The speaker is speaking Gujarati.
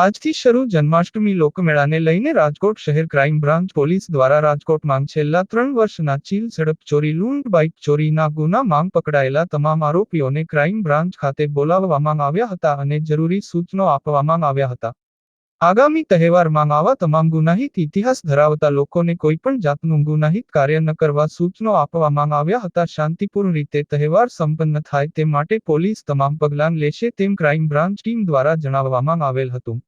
આજથી શરૂ જન્માષ્ટમી લોકમેળાને લઈને રાજકોટ શહેર ક્રાઇમ બ્રાન્ચ પોલીસ દ્વારા રાજકોટમાં છેલ્લા ત્રણ વર્ષના ચીલ ઝડપ ચોરી, લૂંટ બાઇક ચોરીના ગુનામાં પકડાયેલા તમામ આરોપીઓને ક્રાઇમ બ્રાન્ચ ખાતે બોલાવવામાં આવ્યા હતા અને જરૂરી સૂચનો આપવામાં આવ્યા હતા. આગામી તહેવારમાં આવા તમામ ગુનાહિત ઇતિહાસ ધરાવતા લોકોને કોઈપણ જાતનું ગુનાહિત કાર્ય ન કરવા સૂચનો આપવામાં આવ્યા હતા. શાંતિપૂર્ણ રીતે તહેવાર સંપન્ન થાય તે માટે પોલીસ તમામ પગલાં લેશે તેમ ક્રાઇમ બ્રાન્ચ ટીમ દ્વારા જણાવવામાં આવેલ હતું.